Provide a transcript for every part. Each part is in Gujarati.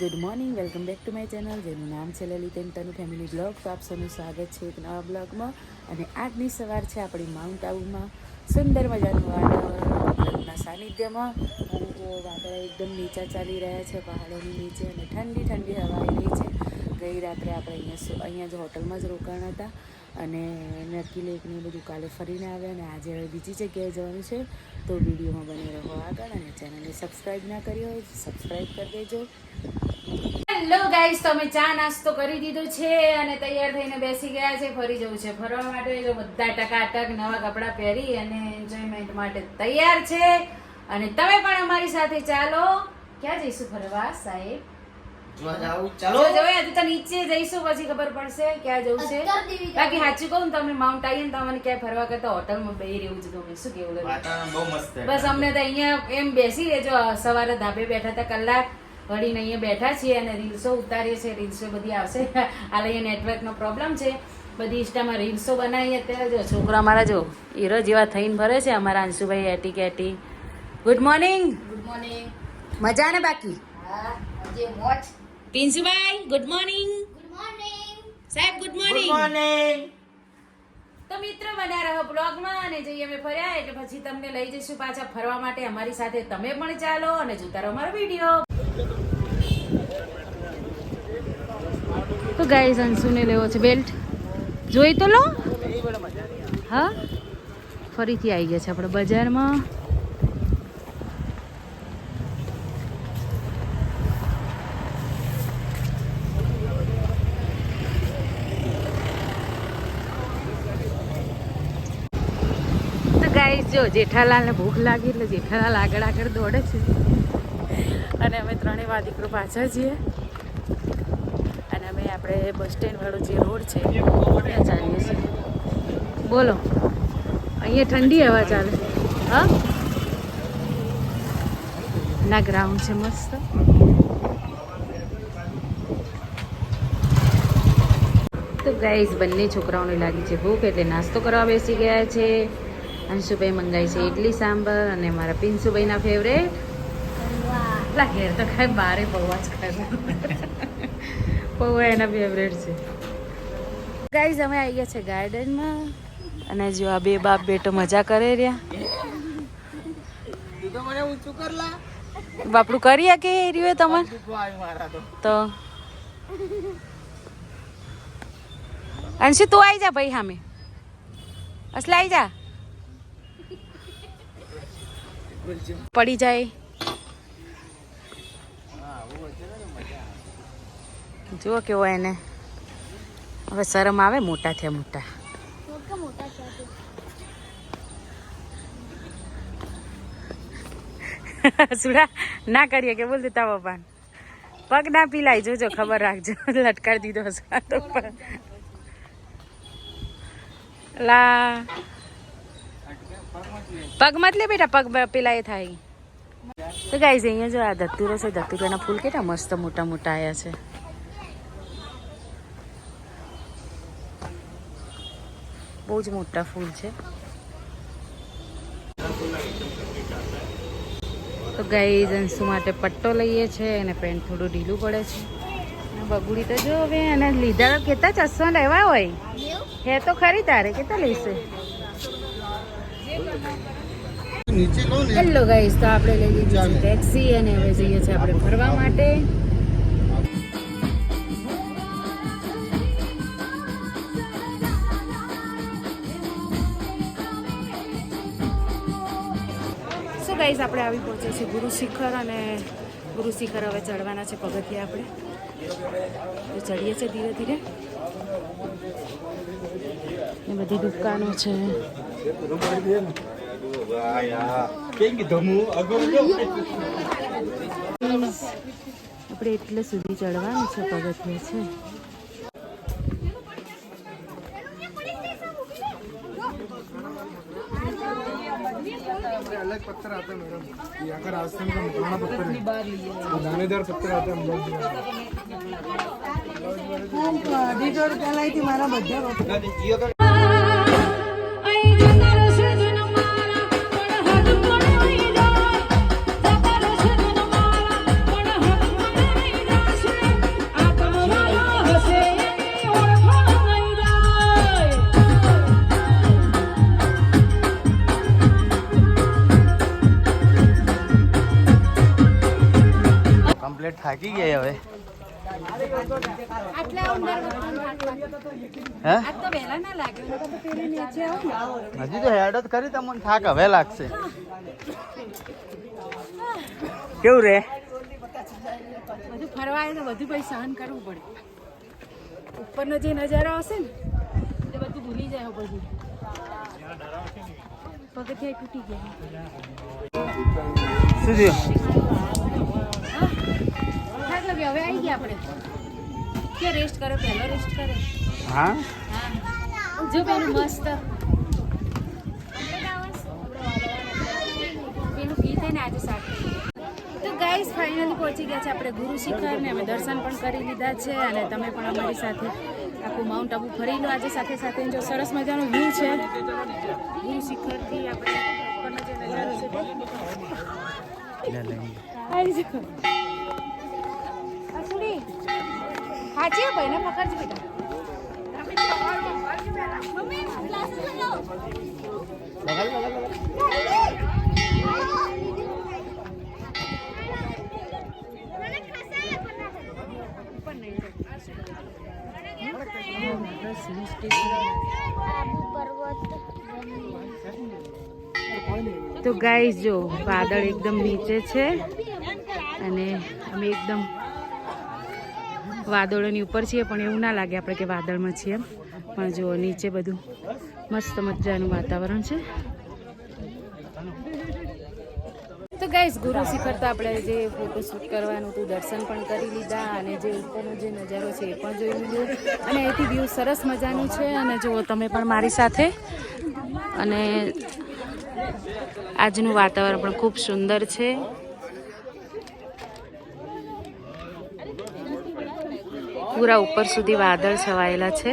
Good morning, welcome back to my channel. જેનું નામ છે લલિતેન તનુ ફેમિલી બ્લોગ તો આપ સૌનું સ્વાગત છે એક નવા બ્લોગમાં. અને આજની સવાર છે આપણી માઉન્ટ આબુમાં. સુંદર મજાનું વાતાવરણ સાનિધ્યમાં. અને જો વાદળા એકદમ નીચા ચાલી રહ્યા છે, પહાડોની નીચે અને ઠંડી ઠંડી હવા આવી રહી છે. ગઈ રાત્રે આપણે અહીંયા અહીંયા જ હોટલમાં જ રોકાણ હતા. અને નક્કી લેકને બધું કાલે ફરીને આવ્યા અને આજે હવે બીજી જગ્યાએ જવાનું છે. તો વિડીયોમાં બની રહો આગળ અને ચેનલને સબસ્ક્રાઈબ ના કરી હોય સબસ્ક્રાઈબ કરી દેજો. હેલો ગાઈસ તો અમે ચા નાસ્તો કરી દીધો છે અને તૈયાર થઈને બેસી ગયા છે ફરી જવું છે ફરવા માટે. જો બધા ટકાટક નવા કપડાં પહેરી અને એન્જોયમેન્ટ માટે તૈયાર છે. અને તમે પણ અમારી સાથે ચાલો. ક્યાં જઈશું ફરવા સાહેબ? ચાલો. જવાય આજે તો નીચે જઈશું પછી ખબર પડશે ક્યાં જવું છે. બાકી સાચું કહું ને તમે માઉન્ટ આવીએ ને તમને મને ક્યાંય ફરવા કરતા હોટલમાં બેહી રહેવું જ ગમે શું કેવું લાગે બહુ મસ્ત બસ અમને તો અહીંયા એમ બેસી રહેજો સવારે ધાબે બેઠા હતા કલાક. વળીને અહીંયા બેઠા છીએ અને રીલ્સો ઉતારીએ છીએ. રીલ્સો બધી આવશે. હાલ અહીંયા નેટવર્કનો પ્રોબ્લેમ છે. બધી ઇન્સ્ટામાં રીલ્સો બનાવીએ અત્યારે જો છોકરા અમારા જો હીરો જેવા થઈને ભરે છે અમારા અંશુભાઈ એટી કેટી. ગુડ મોર્નિંગ ગુડ મોર્નિંગ મજા ને બાકી? પિન્સુભાઈ ગુડ મોર્નિંગ ગુડ મોર્નિંગ સાહેબ ગુડ મોર્નિંગ morning. તો મિત્રો બન્યા રહો બ્લોગમાં અને જઈએ અમે ફર્યા એટલે પછી તમને લઈ જઈશું પાછા ફરવા માટે. અમારી સાથે તમે પણ ચાલો અને જોતા રહો અમારો વીડિયો. ગાઈઝ અંશુને લેવો છે બેલ્ટ જોઈ તો લો. હા? ફરીથી આવી ગયા છે આપણે બજારમાં. ગાઈસ જો, જેઠાલાલને ભૂખ લાગી એટલે જેઠાલાલ આગળ આગળ દોડે છે. અને અમે ત્રણેય વાદીકરો પાછા છીએ. આપણે બસ સ્ટેન્ડવાળો જે રોડ છે ત્યાં ચાલીએ છીએ. બોલો અહીંયા ઠંડી હવા ચાલે. હા? ના ગ્રાઉન્ડ છે મસ્ત. તો ગાઈઝ બંને છોકરાઓને લાગી છે ભૂખ એટલે નાસ્તો કરવા બેસી ગયા છે. અંશુભાઈ મંગાઈ છે ઇડલી સાંભર અને મારા પિન્સુભાઈના ફેવરેટ એટલા ઘેર તો ખાય બારે બહુ જ ખાય. પૌવા એના ફેવરેટ છે. ગાઈઝ અમે આવી ગયા છે ગાર્ડનમાં. અને જો આ બે બાપ બેટો મજા કરે રહ્યા. બાપડું કરી કે રહ્યું તમારે? તો. અંશી, તું આવી જા ભાઈ સામે અસલા આવી જા. પડી જાય. જુઓ કેવો એને. હવે શરમ આવે મોટા થયા મોટા. સુડા, ના કરીએ કે બોલ દેતા પપ્પા પગ ના પીલાય, જોજો, ખબર રાખજો. લટકાર દીધો આ લા. પગ જ બેટા, પગ પીલાય થાય. તો છે અહીંયા જો આ ધતુરો છે, ધતુરાના ફૂલ કેટલા મસ્ત મોટા મોટા આવ્યા છે. બહુ જ મોટા ફૂલ છે. તો ગાઈઝ અંશુ માટે પટ્ટો લઈએ છે અને પેન્ટ થોડું ઢીલું પડે છે. અને બગુડી તો જો હવે એને લીધા તો કેટલા ચસ્સો લેવા હોય. હે તો ખરી તારે કેટલા લેશે હેલો ગાઈઝ તો આપણે લઈ લીધી ટેક્સી અને હવે જઈએ છીએ આપણે ફરવા માટે. ગાઈઝ આપણે આવી પહોંચે છે ગુરુ શિખર અને ગુરુ શિખર હવે ચડવાના છે પગથિયા આપણે. તો ચડીએ છીએ ધીરે ધીરે. ને બધી દુકાનો છે. આપણે એટલે સુધી ચડવાનું છે, પગથિયા છે. अलग पत्थर आता है मैडम यहाँ का राजस्थान का पुराना पत्थर है दानेदार पत्थर आता है हम लोग दीड रुपयाला आहे ती मला बद्दल વખતનો થાકી ગયા હવે. હજી તો હેડ જ કરી તમને થાક હવે લાગશે. કેવું રે? બધું ફરવાય તો બધું ભાઈ સહન કરવું પડે. ઉપરનો જે નજારો હશે ને એ બધું ભૂલી જાય બધું. પગથિયા તૂટી ગયા. શું થયું? હવે આવી ગયા આપણે. કે રેસ્ટ કરો પહેલો રેસ્ટ કરો? હા? જો પેલું મસ્ત. પેલું ગીત હે ને આજે સાથે તો ગાઈસ ફાઇનલી પહોંચી ગયા છે આપણે ગુરુ શિખર ને અમે દર્શન પણ કરી લીધા છે અને તમે પણ અમારી સાથે આખું માઉન્ટ આબુ ફરી લો આજે સાથે સાથે જો સરસ મજાનો વ્યૂ છે. ગુરુ શિખરથી આપણે ઉપરનો જે નજારો છે હાચી ભાઈ ને પકડજો બેટા. તો ગાય જો વાદળ એકદમ નીચે છે અને અમે એકદમ વાદળોની ઉપર છીએ, પણ એવું ના લાગે આપણે કે વાદળમાં છીએ. એમ પણ જો નીચે બધું મસ્ત મજાનું વાતાવરણ છે. તો ગાઈસ ગુરુ શિખર તો આપણે જે ફોટોશૂટ કરવાનું હતું દર્શન પણ કરી લીધા અને જે ઉપરનો જે નજારો છે એ પણ જોઈ લીધો. અને અહીંથી વ્યૂ સરસ મજાનું છે. અને જુઓ, તમે પણ મારી સાથે. અને આજનું વાતાવરણ પણ ખૂબ સુંદર છે. પૂરા ઉપર સુધી વાદળ છવાયેલા છે.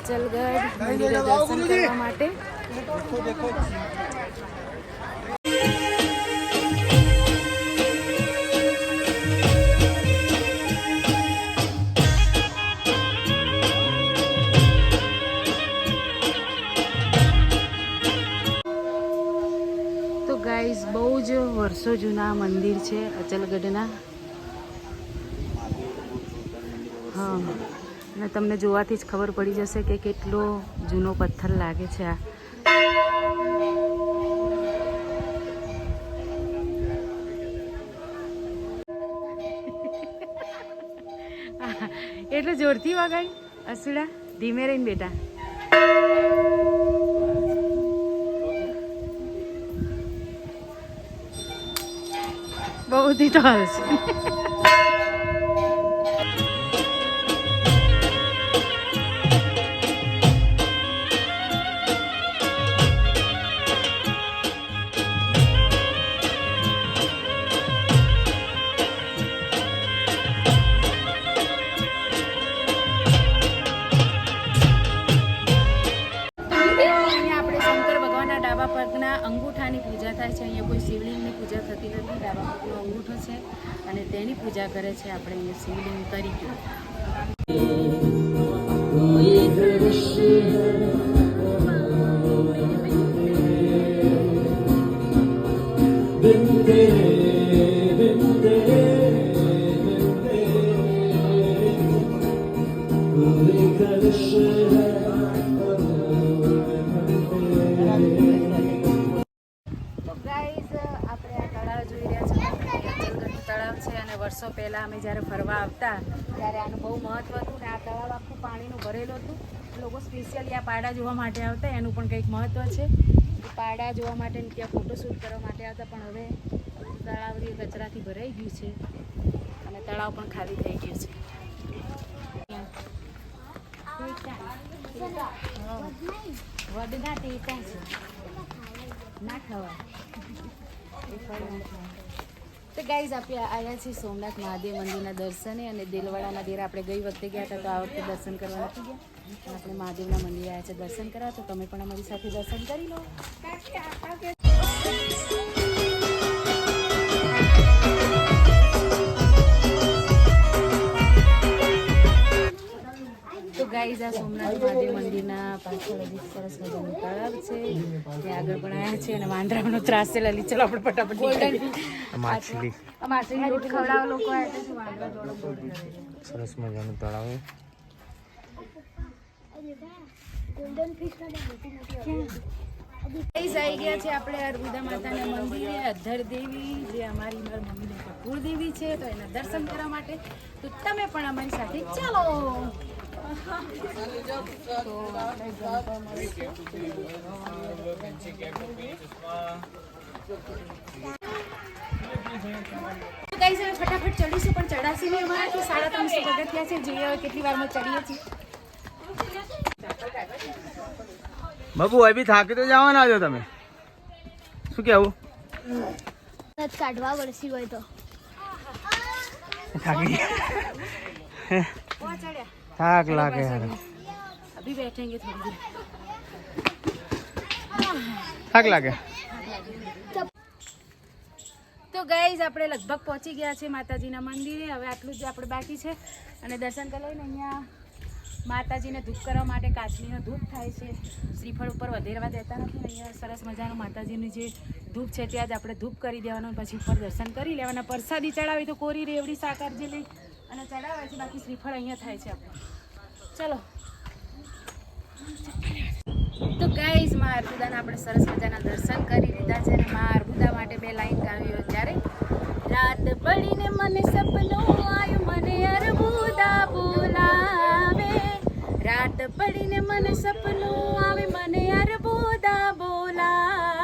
અચલગઢ મંદિરે દર્શન કરવા માટે. ગાઈઝ બહુ જ વર્ષો જૂના મંદિર છે અચલગઢના હા. અને તમને જોવાથી જ ખબર પડી જશે કે કેટલો જૂનો પથ્થર લાગે છે આ. એટલે જોરથી વગાડી. અસુડા, ધીમે રહીને બેટા. બહુ તો હશે છે આપણે અહીંયા શિવલિંગ તરીકે સ્પેશિયલી આ પાડા જોવા માટે આવતા એનું પણ કંઈક મહત્ત્વ છે. પાડા જોવા માટે ત્યાં ફોટોશૂટ કરવા માટે આવતા પણ હવે તળાવ કચરાથી ભરાઈ ગયું છે. અને તળાવ પણ ખાલી થઈ ગયું છે. વડના ટેટા છે. ના ખવાય. તો ગાઈઝ આપણે આવ્યા છીએ સોમનાથ મહાદેવ મંદિરના દર્શને અને દેલવાડાના દેર આપણે ગઈ વખતે ગયા હતા, તો આ વખતે દર્શન કરવા નથી ગયા. આપણે મહાદેવના મંદિરે આવ્યા છે દર્શન કરવા, તો તમે પણ અમારી સાથે દર્શન કરી લો. ગાઈઝ આ સોમનાથ મહાદેવ મંદિરના પાછળ હજી સરસ મજાનું તળાવ છે. ત્યાં આગળ પણ આવ્યા છે અને વાંદરાનો ત્રાસ છે. લલી ચલો આપણે ફટાફટ નીકળીએ. માછલી. માછલી રોટ ખવડાવ લોકો આવ્યા છે વાંદરા છે. સરસ મજાનું તળાવ આવી ગયા છે આપણે અર્બુદા માતાના મંદિરે. અધર દેવી જે અમારી મારી મમ્મીની કુળદેવી છે તો એના દર્શન કરવા માટે. તો તમે પણ અમારી સાથે ચાલો. ફટાફટ ચડીશું પણ ચડાશે નહીં અમારાથી સાડા ત્રણસો પગથિયા છે. જોઈએ હવે કેટલી વારમાં ચડીએ છીએ. બાબુ હવે બી થાકી તો જવાના છો તમે? શું કેવું કાઢવા વળસી હોય તો. થાકી થાક લાગે અભી બેઠેંગે થોડી થાક લાગે? તો ગાઈઝ આપણે લગભગ પહોંચી ગયા છે માતાજીના મંદિરે. હવે આટલું જ આપણે બાકી છે. અને દર્શન કરી લઈને અહીંયા માતાજીને ધૂપ કરવા માટે કાચલીનો ધૂપ થાય છે. શ્રીફળ ઉપર વધેરવા દેતા નથી. અહીંયા સરસ મજાનું માતાજીની જે ધૂપ છે ત્યાં જ આપણે ધૂપ કરી દેવાનું. પછી ઉપર દર્શન કરી લેવાના. પ્રસાદી ચડાવી તો કોરી રેવડી સાકાર જે લઈ અને ચડાવે છે, બાકી શ્રીફળ અહીંયા થાય છે આપણે. ચલો. તો ગાઈઝ મા અર્બુદાના આપણે સરસ મજાના દર્શન કરી લીધા છે અને મા અર્બુદા માટે બે લાઈન ગાવી હોય ત્યારે રાત પડીને મને સપનું આવ્યું, મને અર્બુદા બોલાવે. રાત પડીને મને સપનું આવે, મને અર્બુદા બોલાવે.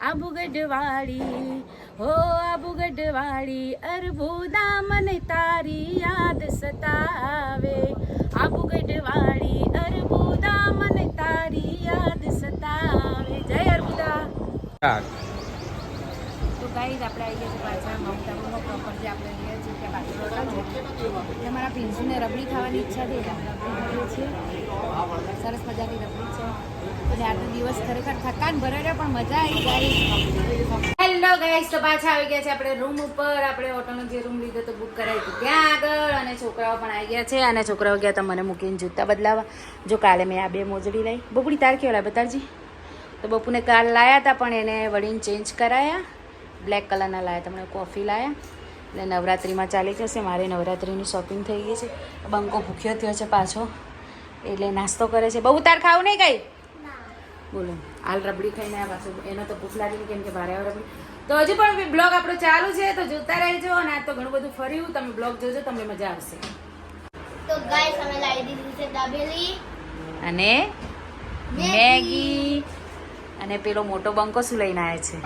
આબુ ગઢવાળી હો આબુગઢવાળી અરબુદા મને તારી યાદ સતાવે. આબુગઢવાળી અરબુદા મને તારી યાદ સતાવે. જય અર્બુદા. ગાઈઝ આપણે આવી ગયા છે પાછા માઉન્ટ પ્રોપર જે આપણે રહ્યા છીએ ત્યાં છે. એટલે મારા પિન્સુને રબડી ખાવાની ઈચ્છા થઈ ખાઈએ છીએ. સરસ મજાની રબડી છે. અને આજનો દિવસ ખરેખર થકાન ભરેલો, પણ મજા આવી ગઈ હેલો ગાઈઝ તો પાછા આવી ગયા છે આપણે રૂમ ઉપર. આપણે ઓટોનો જે રૂમ લીધો તો બુક કરાવી હતી. ત્યાં આગળ અને છોકરાઓ પણ આવી ગયા છે. અને છોકરાઓ ગયા તો મને મૂકીને જૂતા બદલાવા જો કાલે મેં આ બે મોજડી લઈ. બપુડી તાર કેવડા બતાવજી. તો બપુને કાલ લાયા હતા, પણ એને વળીને ચેન્જ કરાયા. બ્લેક કલરના લાયા તમને કોફી લાવ્યા એટલે નવરાત્રિમાં ચાલી જશે મારે નવરાત્રિની શોપિંગ થઈ ગઈ છે. બંકો ભૂખ્યો થયો છે પાછો. એટલે નાસ્તો કરે છે. બહુ તાર ખાવું નહીં કઈ? બોલો. હાલ રબડી ખાઈને આ પાછું. એનો તો ભૂખ લાગી કેમ કે ભારે રબડી. તો હજુ પણ બ્લોગ આપણો ચાલુ છે તો જોતા રહેજો. અને આ તો ઘણું બધું ફર્યું તમે બ્લોગ જોજો તમને મજા આવશે. તો ગાઈસ અમે લાવી દીધી છે દાબેલી. અને મેગી. અને પેલો મોટો બંકો શું લઈને આવે છે?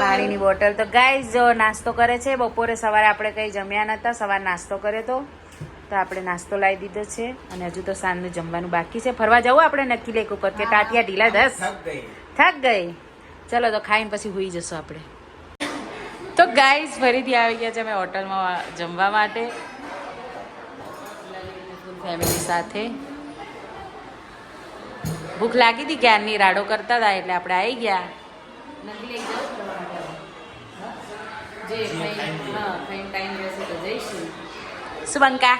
પાણીની બોટલ. તો ગાય જો નાસ્તો કરે છે બપોરે સવારે આપણે કંઈ જમ્યા નહોતા સવારે નાસ્તો કર્યો તો. તો આપણે નાસ્તો લાવી દીધો છે અને હજુ તો સાંજનું જમવાનું બાકી છે. ફરવા જવું આપણે નક્કી લેક ઉપર કે ટાટિયા ઢીલા દસ? થાક ગઈ. ચલો તો ખાઈને પછી હોઈ જશું આપણે. તો ગાઈઝ ફરીથી આવી ગયા છે અમે હોટલમાં જમવા માટે. ફેમિલી સાથે. ભૂખ લાગી હતી ક્યારની? રાડો કરતા હતા એટલે આપણે આવી ગયા. નથી લઈ જાઓ જે ટાઈમ રહેશે તો જઈશું. શું બંકા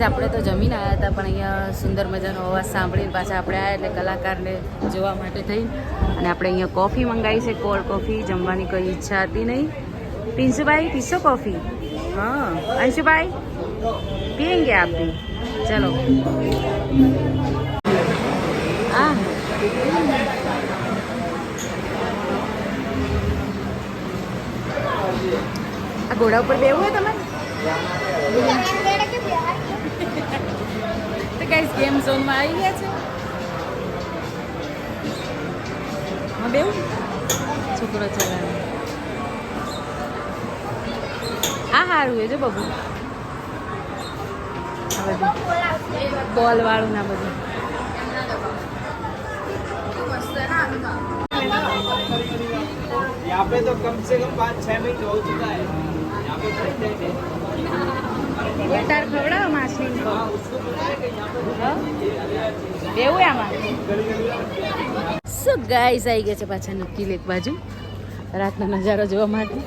જઈશું આપણે તો જમીન આવ્યા હતા, પણ અહીંયા સુંદર મજાનો અવાજ સાંભળીને પાછા આપણે આવ્યા એટલે કલાકારને જોવા માટે થઈ. અને આપણે અહીંયા કોફી મંગાવી છે કોલ્ડ કોફી જમવાની કોઈ ઈચ્છા હતી નહીં. પિન્સુભાઈ પીશો કોફી હા. અંશુભાઈ, પીએંગે આપ ભી ચલો. આ. આ ઘોડા ઉપર બેવું હોય તમારે તો ગાઈસ ગેમ ઝોનમાં આવી ગયા છે હા બેવું છોકરો ચલાવે આ સારું છે જો બબુ આ બધું બોલ વાળું ના બધું यहाँ पे तो कम से कम पाँच छह मिनट हो चुका है यहाँ पे બેટાર ખવડાવો માછલી દેવું આમાં. શું ગાઈસ આવી ગયા છે પાછા નક્કી એક બાજુ, રાતનો નજારો જોવા માટે.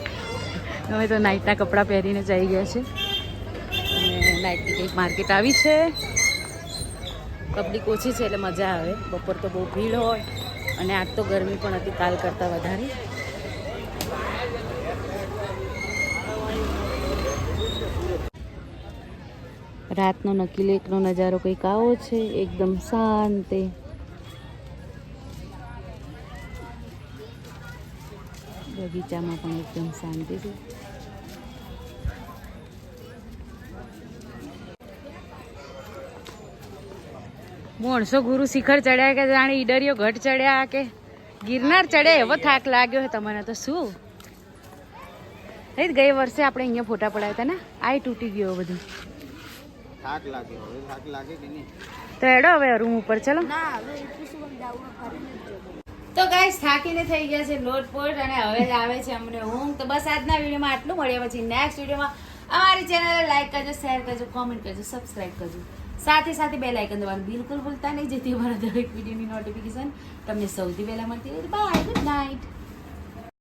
અમે તો નાઇટના કપડાં પહેરીને જ આવી ગયા છે. અને નાઇટની કંઈક માર્કેટ આવી છે. પબ્લિક ઓછી છે એટલે મજા આવે. બપોર તો બહુ ભીડ હોય. અને આજ તો ગરમી પણ હતી કાલ કરતાં વધારે. રાતનો નકી લેકનો નજારો કંઈક આવો છે, એકદમ શાંતિ. બગીચામાં પણ એકદમ શાંતિ છે. મોણસો ગુરુ શિખર ચડ્યા કે જાણે ઈડરિયો ઘટ ચડ્યા કે ગિરનાર ચડ્યા, એવો થાક લાગ્યો છે તમને તો શું? ગઈ વર્ષે આપણે અહીંયા ફોટા પડાવ્યા હતા ને? આય તૂટી ગયો બધું. થાક લાગે હવે થાક લાગે કે નહીં? તો એડો હવે રૂમ ઉપર ચલો. તો ગાઈસ થાકીને થઈ ગયા છે લોટપોટ અને હવે જ આવે છે અમને ઊંઘ. તો બસ આજના વિડીયોમાં આટલું. મળ્યા પછી નેક્સ્ટ વિડીયોમાં. અમારી ચેનલ લાઈક કરજો શેર કરજો કોમેન્ટ કરજો સબસ્ક્રાઈબ કરજો. સાથે સાથે બે લાઇકન દબાવવાનું બિલકુલ ભૂલતા નહીં જેથી અમારા દરેક વિડીયોની નોટિફિકેશન તમને સૌથી પહેલાં મળતી રહે. Bye good night